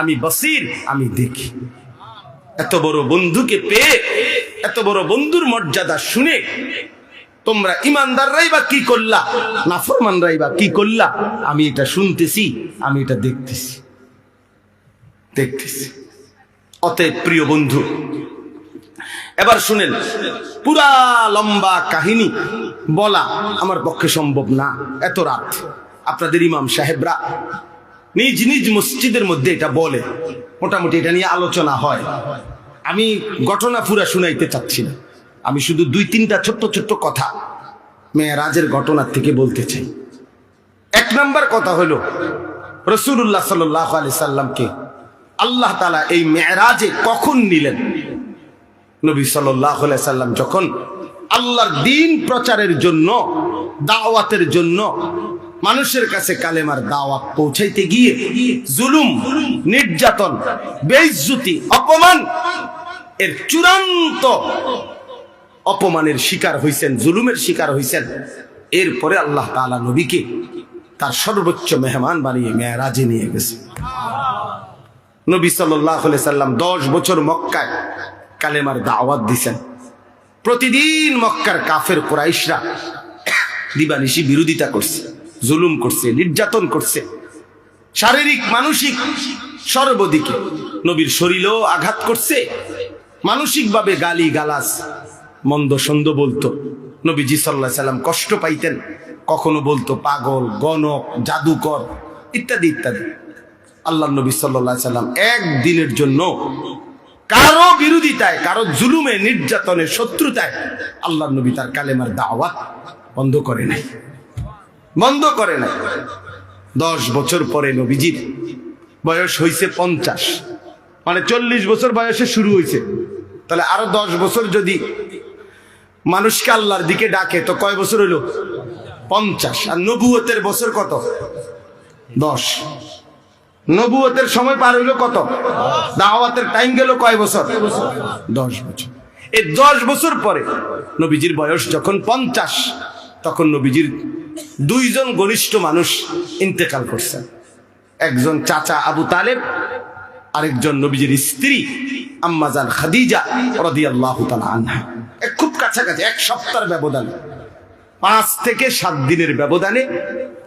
আমি বসির, আমি দেখি। এত বড় বন্ধুকে পেয়ে, এত বড় বন্ধুর মর্যাদা শুনে তোমরা ইমানদাররাই বা কি করলা, নাফরমানরাই বা কি করলা, আমি এটা শুনতেছি, আমি এটা দেখতেছি। দেখতেছি। অতএব প্রিয় বন্ধু, এবার শুনেন, পুরা লম্বা কাহিনী বলা আমার পক্ষে সম্ভব না। এত রাত, আপনাদের ইমাম সাহেবরা নিজ নিজ মসজিদের মধ্যে এটা বলে। মোটামুটি এটা নিয়ে আলোচনা হয়। আমি ঘটনা পুরা শুনাইতে চাচ্ছি না। আমি শুধু দুই তিনটা ছোট্ট ছোট্ট কথা মেয়েরাজের ঘটনার থেকে বলতে চাই। এক নম্বর কথা হলো রসুল্লাহ সাল্লাহ আলি সাল্লামকে আল্লাহ তালা এই মেয়েরাজে কখন নিলেন? নবী সাল্লাহ সাল্লাম যখন আল্লাহর দিন প্রচারের জন্য, দাওয়াতের জন্য মানুষের কাছে কালেমার দাওয়াত পৌঁছাইতে গিয়ে জুলুম, নির্যাতন, বেইজ্জতি, অপমান, এর চূড়ান্ত অপমানের শিকার হইছেন, জুলুমের শিকার হইছেন। এরপরে আল্লাহ তাআলা নবীকে তার সর্বোচ্চ মেহমান বানিয়ে, মেয়েরাজে নিয়ে গেছে। নবী সাল্লাহ সাল্লাম দশ বছর মক্কায় কালেমার দাওয়াত দিছেন। প্রতিদিন মক্কার কাফের কোরাইশরা দিবানিশি বিরোধিতা করছে। জুলুম করছে, নির্যাতন করছে। শারীরিক, মানসিক, সর্বদিকে নবীর শরীরেও আঘাত করছে। মানসিকভাবে গালি গালাস মন্দ সন্দ বলতো। নবীজি সাল্লাহ সাল্লাম কষ্ট পাইতেন। কখনো বলতো, পাগল, গণক, জাদুকর, ইত্যাদি ইত্যাদি। আল্লাহ নবী সাল্লাহ সাল্লাম একদিনের জন্য কারও বিরোধিতায়, কারও জুলুমে, নির্যাতনে, শত্রুতায় আল্লাহ নবী তার কালেমার দাওয়াত বন্ধ করে নাই। বন্ধ করে নাই। দশ বছর পরে নবীজির বয়স হয়েছে পঞ্চাশ। মানে চল্লিশ বছর বয়সে শুরু হয়েছে তাহলে আরও দশ বছর যদি মানুষকে আল্লাহর দিকে ডাকে, তো কয় বছর হইল? পঞ্চাশ। আর নবুয়তের বছর কত? দশ। নবুয়তের সময় পার হইল কত? দাওয়াতের টাইম গেল কয় বছর? দশ বছর। এই দশ বছর পরে নবীজির বয়স যখন পঞ্চাশ, তখন নবীজির দুইজন ঘনিষ্ঠ মানুষ ইন্তেকাল করছেন একজন চাচা আবু তালেব, আরেকজন নবীজির স্ত্রী আম্মাজান খাদিজা রাদিয়াল্লাহু তাআলা আনহা। খুব কাছাকাছি, এক সপ্তাহের ব্যবধানে। পাঁচ থেকে সাত দিনের ব্যবধানে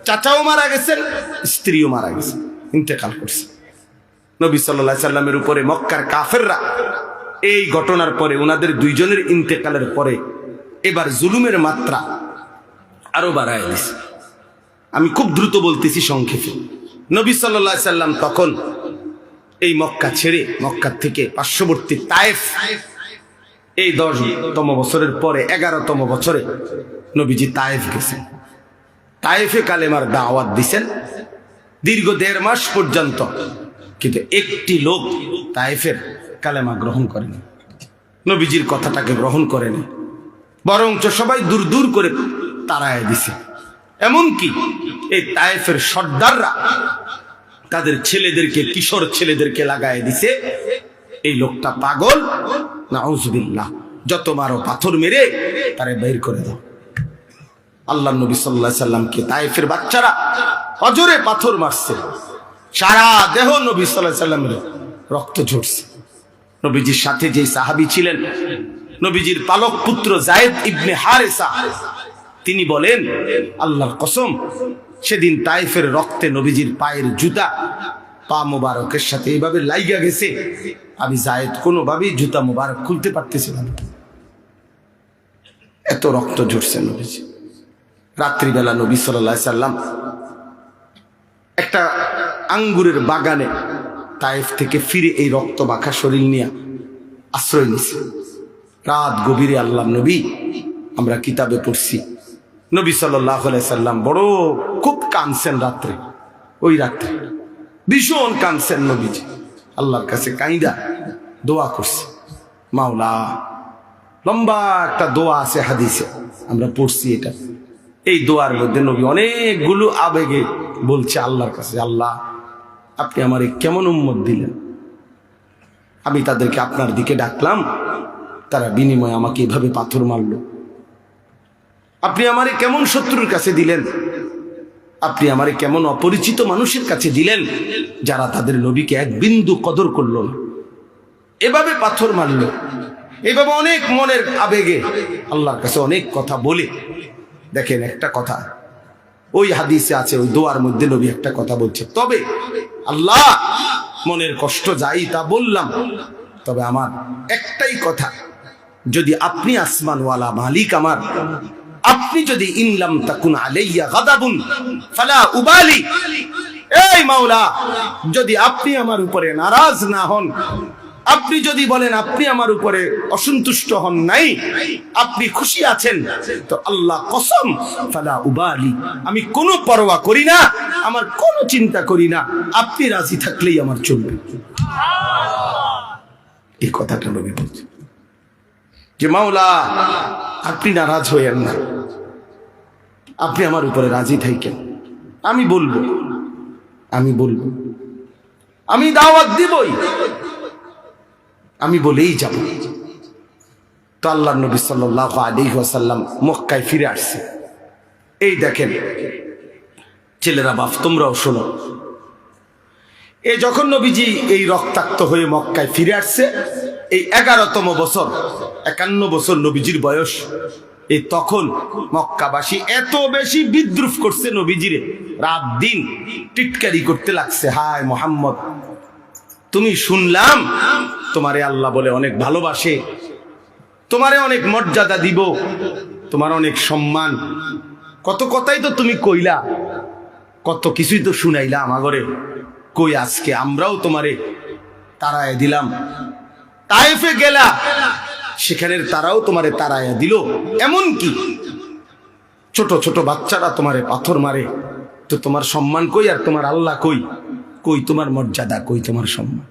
চাচাও মারা গেছেন, স্ত্রীও মারা গেছেন, ইন্তেকাল করছে। নবী সাল্লাহ সাল্লামের উপরে মক্কার কাফেররা এই ঘটনার পরে ওনাদের দুইজনের ইন্তেকালের পরে এবার জুলুমের মাত্রা আরও বাড়ায় দিছে। আমি খুব দ্রুত বলতেছি সংক্ষেপে। নবী সাল্লাহ সাল্লাম তখন এই মক্কা ছেড়ে, মক্কার থেকে পার্শ্ববর্তী তায়েফ, এই দশতম বছরের পরে, এগারোতম বছরে নবীজি তায়েফ গেছেন। তায়েফে কালেমার দাওয়াত দিছেন দীর্ঘ দেড় মাস পর্যন্ত, কিন্তু একটি লোক তায়েফের কালেমা গ্রহণ করেনি। নবীজির কথাটাকে গ্রহণ করেনি। বরঞ্চ সবাই দূর দূর করে তাড়ায় দিছে। এমনকি এই তায়েফের সর্দাররা তাদের ছেলেদেরকে, কিশোর ছেলেদেরকে লাগায় দিছে। এই লোকটা পাগল। না যত মারো পাথর মেরে তারে বের করে দাও। আল্লাহ নবী সাল্লাহ সাল্লামকে তাইফের বাচ্চারা অজরে পাথর মারছে। সারা দেহ নবী সাল্লাহ সাল্লামের রক্ত ঝরছে। নবীজির সাথে যে সাহাবি ছিলেন, নবীজির পালক পুত্র জায়েদ ইবনে হারেসা তিনি বলেন, আল্লাহর কসম, সেদিন তাইফের রক্তে নবীজির পায়ের জুতা পা মোবারকের সাথে এইভাবে লাইগা গেছে। আমি জায়েদ কোনোভাবেই জুতা মোবারক খুলতে পারতেছিলাম এত রক্ত ঝরছে নবীজি। রাত্রিবেলা নবী সাল্লাহ সাল্লাম একটা আঙ্গুরের বাগানে তাইফ থেকে ফিরে এই রক্ত বাঁকা শরীর নিয়ে আশ্রয় নিছে। রাত গভীরে আল্লাহ নবী, আমরা কিতাবে পড়ছি নবী সাল্লাম বড় খুব কানছেন রাত্রে, ওই রাত্রে। ভীষণ কানছেন নবীজি। আল্লাহর কাছে কাইদা, দোয়া করছে। মাওলা, লম্বা একটা দোয়া আছে হাদিসে, আমরা পড়ছি এটা। এই দোয়ার মধ্যে নবী অনেকগুলো আবেগে বলছে আল্লাহর কাছে, আল্লাহ, আপনি আমার কেমন উম্মত দিলেন? আমি তাদেরকে আপনার দিকে ডাকলাম, তারা বিনিময়ে আমাকে এভাবে পাথর মারল। আপনি আমারে কেমন শত্রুর কাছে দিলেন? আপনি আমারে কেমন অপরিচিত মানুষের কাছে দিলেন, যারা তাদের নবীকে এক বিন্দু কদর করল না? এভাবে পাথর মারল। এভাবে অনেক মনের আবেগে আল্লাহর কাছে অনেক কথা বলে। দেখেন একটা কথা, ওই হাদিসে আছে, ওই দোয়ার মধ্যে নবী একটা কথা বলছে, তবে আল্লাহ মনের কষ্ট যাই তা বললাম, তবে আমার একটাই কথা, যদি আপনি আসমানওয়ালা মালিক আমার আপনি যদি ইনলাম তাকুন আলাইয়া গাদাবুন, ফালা উবালি। এই মাওলা, যদি আপনি আমার উপরে নারাজ না হন, আপনি যদি বলেন আপনি আমার উপরে অসন্তুষ্ট হন নাই, আপনি খুশি আছেন, তো আল্লাহ কসম, ফালা উবালি। আমি কোনো পরোয়া করি না, আমার কোনো চিন্তা করি না, আপনি রাজি থাকলেই আমার চলবে। এই কথাটা নবী বলছে যে মাওলা আপনি নারাজ হইয়েন না। আপনি আমার উপরে রাজি থাকেন আমি বলব। আমি বলব। আমি দাওয়াত দিবই। আমি বলেই যাব। তো আল্লাহ নবী সাল্লাহ আলী ওয়াসাল্লাম মক্কায় ফিরে আসছে। এই দেখেন, ছেলেরা বাপ, তোমরাও শোনো। এই যখন নবীজি এই রক্তাক্ত হয়ে মক্কায় ফিরে আসছে, এই এগারোতম বছর একান্ন বছর নবীজির বয়স। এই তখন মক্কাবাসী এত বেশি বিদ্রুপ করছে নবীজিরে। রাত দিন টিটকারি করতে লাগছে, হায় মোহাম্মদ। তুমি শুনলাম, তোমারে আল্লাহ বলে অনেক ভালোবাসে, তোমারে অনেক মর্যাদা দিব, তোমার অনেক সম্মান। কত কথাই তো তুমি কইলা, কত কিছুই তো শুনাইলা আমাগরে। কই আজকে আমরাও তোমারে তারায় দিলাম। তাইফে গেলা সেখানের তারাও তোমারে তারায় দিল। এমন কি ছোট ছোট বাচ্চারা তোমারে পাথর মারে। তো তোমার সম্মান কই আর তোমার আল্লাহ কই? কই তোমার মর্যাদা, কই তোমার সম্মান?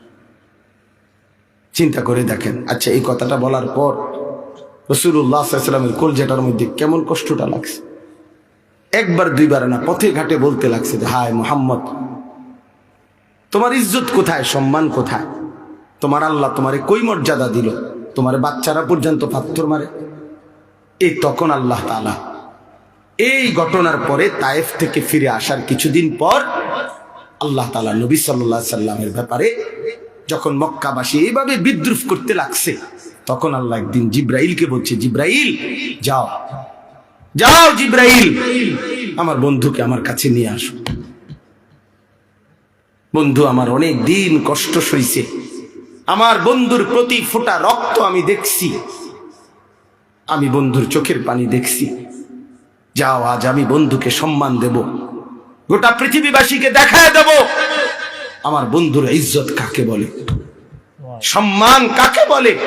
চিন্তা করে দেখেন। আচ্ছা এই কথাটা বলার পর রসুল্লাহামের কলজাটার মধ্যে কেমন কষ্টটা লাগছে। একবার, দুইবার না, পথে ঘাটে বলতে লাগছে যে, হায় মোহাম্মদ, তোমার ইজ্জত কোথায়, সম্মান কোথায়? তোমার আল্লাহ তোমারে কই মর্যাদা দিল? তোমার বাচ্চারা পর্যন্ত পাথর মারে। এই তখন আল্লাহ তালা এই ঘটনার পরে তায়েফ থেকে ফিরে আসার কিছুদিন পর আল্লাহ তালা নবী সাল্লাহ সাল্লামের ব্যাপারে যখন মক্কাবাসী এইভাবে বিদ্রুপ করতে লাগছে, তখন আল্লাহ একদিন জিব্রাইলকে বলছে, জিব্রাইল, যাও। যাও জিব্রাইল, আমার বন্ধুকে আমার কাছে নিয়ে আসো। বন্ধু, আমার অনেক দিন কষ্ট সইছে। আমার বন্ধুর প্রতি ফোটা রক্ত আমি দেখছি। আমি বন্ধুর চোখের পানি দেখছি। যাও, আজ আমি বন্ধুকে সম্মান দেব। গোটা পৃথিবীবাসীকে দেখায় দেব। আমার বন্ধুর ইজ্জত কাকে বলে? সম্মান কাকে বলে?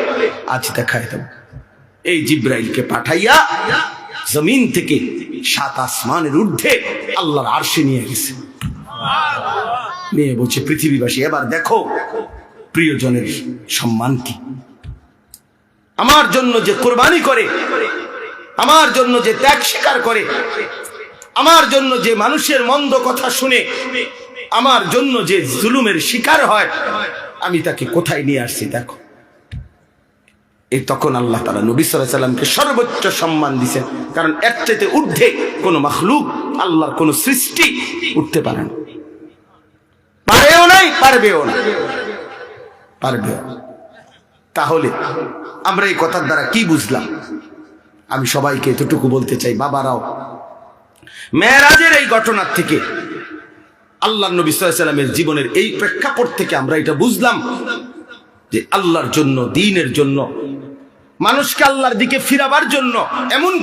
আজ দেখায় দেব। এই জিব্রাইলকে পাঠাইয়া জমিন থেকে সাত আসমানের ঊর্ধ্বে আল্লাহর আরশে নিয়ে গেছে। নিয়ে বলছে, পৃথিবীবাসী, এবার দেখো প্রিয়জনের সম্মান কি? আমার জন্য যে কোরবানি করে, আমার জন্য যে ত্যাগ স্বীকার করে, আমার জন্য যে মানুষের মন্দ কথা শুনে, আমার জন্য যে জুলুমের শিকার হয়, আমি তাকে কোথায় নিয়ে আসছি দেখো। এই তখন আল্লাহ তালা নবী সাল্লামকে সর্বোচ্চ সম্মান দিছেন কারণ এর চাইতে ঊর্ধ্বে কোনো মখলুক আল্লাহর কোনো সৃষ্টি উঠতে পারে না। পারেও নাই, পারবেও না। পারবেও না। তাহলে আমরা এই কথার দ্বারা কি বুঝলাম আমি সবাইকে এতটুকু বলতে চাই, বাবারাও মেয়েরাজের এই ঘটনার থেকে আল্লাহ নবী সাল্লামের জীবনের এই প্রেক্ষাপট থেকে আমরা এটা বুঝলাম যে আল্লাহর জন্য, দিনের জন্য, মানুষকে আল্লাহর দিকে ফিরাবার জন্য এমন